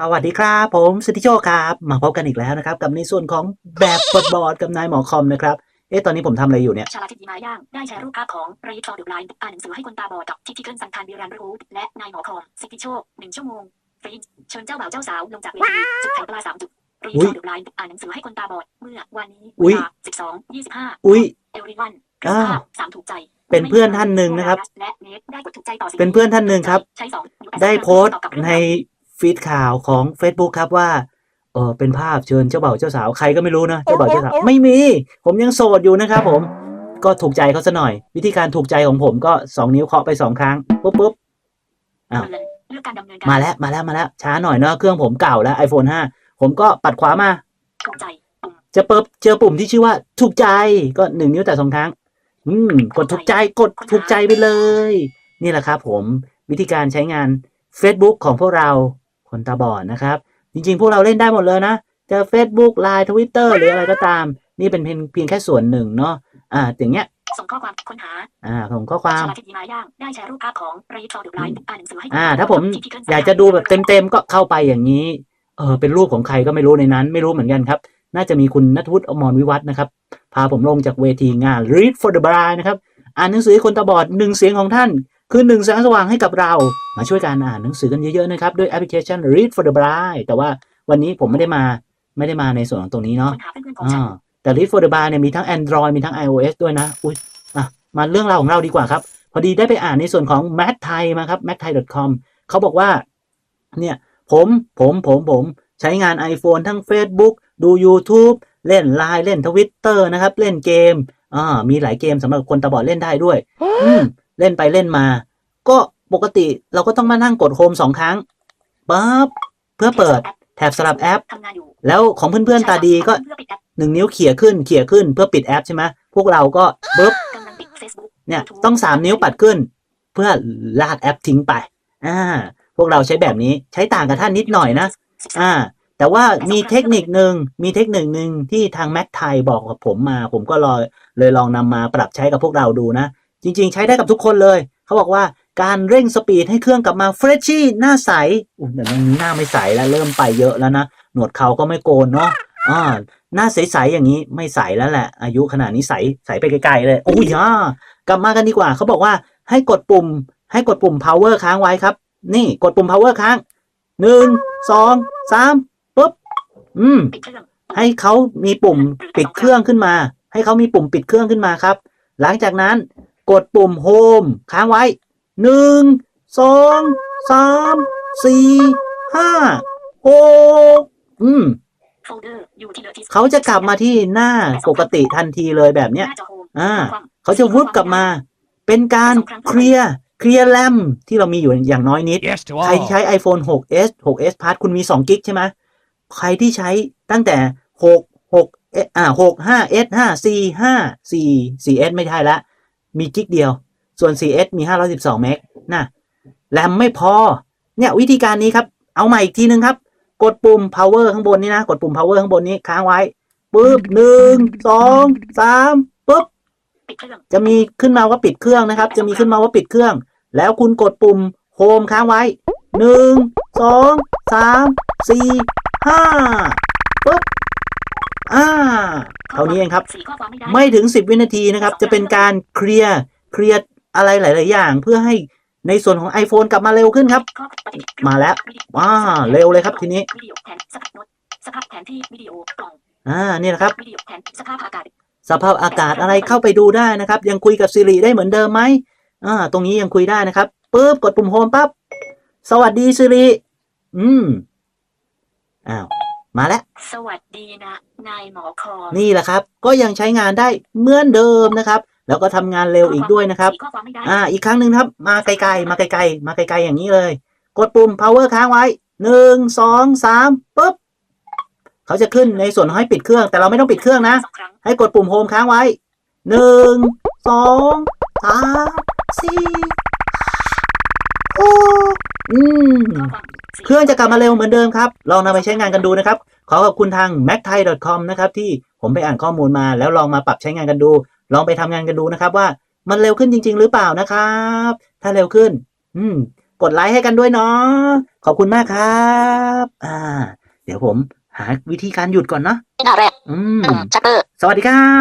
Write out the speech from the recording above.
สวัสดีครับ ผมสติโชคครับ มาพบกันอีกแล้วนะครับ กับในส่วนของแบบบทบอร์ดกับนายหมอคอมนะครับ เอ๊ะตอนนี้ผมทำอะไรอยู่เนี่ย ชาลาทิตยีมาย่างได้แชร์รูปภาพของรีทอร์ดูไลน์อ่านหนังสือให้คนตาบอดกับทิติเกิลสันทานบีรันรูดและนายหมอคอมสิทธิโชคหนึ่งชั่วโมงฟรีเชิญเจ้าบ่าวเจ้าสาวลงจากเวทีจุดไข่ปลาสามจุดรีอุ๊ทยอร์ดูไลน์อ่านหนังสือให้คนตาบอดเมื่อวันนี้อุ๊เวยลาสิบสองยี่สิบห้าอุ๊ยเอลริวันอ่าสามถูกใจเป็นเพื่อนท่านหนึ่งนะครับและเนทได้กดถูกใจต่อสิ่งเป็นเพื่อนท่านหนึ่งครับใช้สองได้โพสต์ใน ฟีดข่าวของ Facebook ครับว่าเออเป็นภาพเชิญเจ้าบ่าวเจ้าสาวใครก็ไม่รู้นะเจ้าบ่าวเจ้าสาวไม่มี ผมยังโสดอยู่นะครับผมก็ถูกใจเขาซะหน่อย วิธีการถูกใจของผมก็สองนิ้วเคาะไปสองครั้งปุ๊บปุ๊บอ้าวเงินเลือกการดำเนินการมาแล้วมาแล้วมาแล้ว ช้าหน่อยเนาะเครื่องผมเก่าแล้ว iPhone 5 ผมก็ปัดขวามาถูกใจปุ่มจะเปิดเจอปุ่มที่ชื่อว่าถูกใจก็หนึ่งนิ้วแต่สองครั้ง อืม กดถูกใจกดถูกใจไปเลย นี่แหละครับผมวิธีการใช้งาน Facebook ของพวกเรา คนตาบอดนะครับ จริงๆ พวกเราเล่นได้หมดเลยนะ จะ Facebook Line Twitter หรืออะไรก็ตาม นี่เป็นเพียงเพียงแค่ส่วนหนึ่งเนาะอ่าอย่างเงี้ยส่งข้อความค้นหา อ่าผมข้อความชาลาทิตยีมาย่างได้แชร์รูปภาพของรีทอร์ดูไลน์อ่านหนังสือให้คนอ่าตบดถ้าผมทิติเกิลสันทนอยากจะดูแบบเต็มๆก็เข้าไปอย่างนี้ เออเป็นรูปของใครก็ไม่รู้ในนั้น ไม่รู้เหมือนกันครับ น่าจะมีคุณนัทวุฒิอมรวิวัฒน์นะครับ พาผมลงจากเวทีงาน Read for the Blind นะครับ อ่านหนังสือให้คนตาบอดหนึ่งเสียงของท่าน คือหนึ่งแสงสว่างให้กับเรา มาช่วยกันอ่านหนังสือกันเยอะๆนะครับ ด้วยแอปพลิเคชัน Read for the Blind แต่ว่าวันนี้ผมไม่ได้มาไม่ได้มาในส่วนของตรงนี้เนาะค้นหาเพื่อนๆของฉันอ่าแต่ Read for the Bar เนี่ยมีทั้ง Android มีทั้ง iOS ด้วยนะอุ้ยอะมาเรื่องราวของเราดีกว่าครับ พอดีได้ไปอ่านในส่วนของ m a t t h a i มาครับ m a t t h a i com เขาบอกว่าเนี่ยผมผมผมผมใช้งาน iPhone ทั้ง Facebook ดู YouTube เล่น Line เล่น Twitter นะครับ เล่นเกมอ่ามีหลายเกมสำหรับคนตาบอดเล่นได้ด้วยอืม เล่นไปเล่นมา ก็ปกติเราก็ต้องมานั่งกดโฮมสองครั้งปั๊บเพื่อเปิดแถบสลับแอป แล้วของเพื่อนๆตาดีก็หนึ่งนิ้วเขี่ยขึ้นเขี่ยขึ้นเพื่อปิดแอปใช่ไหมพวกเราก็ปึ๊บเนี่ยต้องสามนิ้วปัดขึ้น เพื่อลากแอปทิ้งไปอ่าพวกเราใช้แบบนี้ใช้ต่างกับท่านนิดหน่อยนะอ่าแต่ว่ามีเทคนิคหนึ่งมีเทคนิคหนึ่งที่ทางแม็กไทยบอกกับผมมา ผมก็เลยเลยลองนำมาปรับใช้กับพวกเราดูนะ จริง ๆ ใช้ได้กับทุกคนเลย เขาบอกว่าการเร่งสปีดให้เครื่องกลับมาเฟรชชี่หน้าใสอุ้ยแต่ตรงนี้หน้าไม่ใสแล้วเริ่มไปเยอะแล้วนะ หนวดเขาก็ไม่โกนเนาะอ่าหน้าใสๆอย่างนี้ไม่ใสแล้วแหละ อายุขนาดนี้ใสใสไปไกลๆเลยโอ้ยอ่ากลับมากันดีกว่า เขาบอกว่าให้กดปุ่ม ให้กดปุ่ม power ค้างไว้ครับ นี่กดปุ่ม power ค้างหนึ่งสองสามปุ๊บอืมให้เขามีปุ่มปิดเครื่องขึ้นมา ให้เขามีปุ่มปิดเครื่องขึ้นมาครับ หลังจากนั้น กดปุ่มโฮมค้างไว้หนึ่งสองสามสี่ห้าหกอืมโฟลเดอร์อยู่ที่เลอที่เขาจะกลับมาที่หน้าปกติทันทีเลยแบบเนี้ยหน้าจอโฮมอ่าข้อความเขาจะวุบกลับมา เป็นการเคลียร์เคลียร์แรมที่เรามีอยู่อย่างน้อยนิด Yes to ใคร all. ที่ใช้ iPhone 6s 6s Plus คุณมี2กิกใช่ไหมใครที่ใช้ตั้งแต่ 6 6 S อ่า6 5 S 5 4 5 4 4s ไม่ใช่ละ มีกิกเดียว ส่วน 4s มี 512 เมกนะแรมไม่พอ เนี่ยวิธีการนี้ครับ เอาใหม่อีกทีนึงครับ กดปุ่ม power ข้างบนนี้นะ กดปุ่ม power ข้างบนนี้ค้างไว้ปุ๊บหนึ่งสองสามปุ๊บ จะมีขึ้นมาว่าปิดเครื่องนะครับ จะมีขึ้นมาว่าปิดเครื่อง แล้วคุณกดปุ่มโฮมค้างไว้หนึ่งสองสามสี่ห้าปุ๊บ อ่าเท่านี้เองครับสี่ข้อความไม่ได้ไม่ถึง 10 วินาทีนะครับ จะเป็นการเคลียร์เคลียร์อะไรหลาย ๆ อย่าง เพื่อให้ในส่วนของ iPhone กลับมาเร็วขึ้นครับข้อปฏิมาแล้ววิดีโอว้าเร็วเลยครับทีนี้วิดีโอแทนสภาพโน้ตสภาพแผนที่วิดีโอกล่องอ่านี่แหละครับวิดีโอแทนสภาพอากาศสภาพอากาศอะไรเข้าไปดูได้นะครับ ยังคุยกับ Siri ได้เหมือนเดิมไหมอ่า ตรงนี้ยังคุยได้นะครับปุ๊บกดปุ่มโฮมปั๊บสวัสดี Siri อืมอ้าว มาแล้ว สวัสดีนะ นายหมอคอมนี่แหละครับ ก็ยังใช้งานได้เหมือนเดิมนะครับ แล้วก็ทำงานเร็วอีกด้วยนะครับสี่ข้อความไม่ได้อ่า อีกครั้งหนึ่งครับ มาไกลๆ มาไกลๆ มาไกลๆ อย่างนี้เลย กดปุ่ม power ค้างไว้หนึ่งสองสามปุ๊บเขาจะขึ้นในส่วนให้ปิดเครื่อง แต่เราไม่ต้องปิดเครื่องนะสองครั้งให้กดปุ่มโฮมค้างไว้หนึ่งสองสามสี่หกอืมข้อความสี่เค รื่องจะกลับมาเร็วเหมือนเดิมครับ ลองนำไปใช้งานกันดูนะครับ ขอขอบคุณทาง macthai.com นะครับที่ผมไปอ่านข้อมูลมา แล้วลองมาปรับใช้งานกันดู ลองไปทำงานกันดูนะครับว่ามันเร็วขึ้นจริง ๆ หรือเปล่านะครับ ถ้าเร็วขึ้น อืม กดไลค์ให้กันด้วยเนาะขอบคุณมากครับ อ่า เดี๋ยวผมหาวิธีการหยุดก่อนเนาะ หน้าแรกอืม ชัตเตอร์ สวัสดีครับ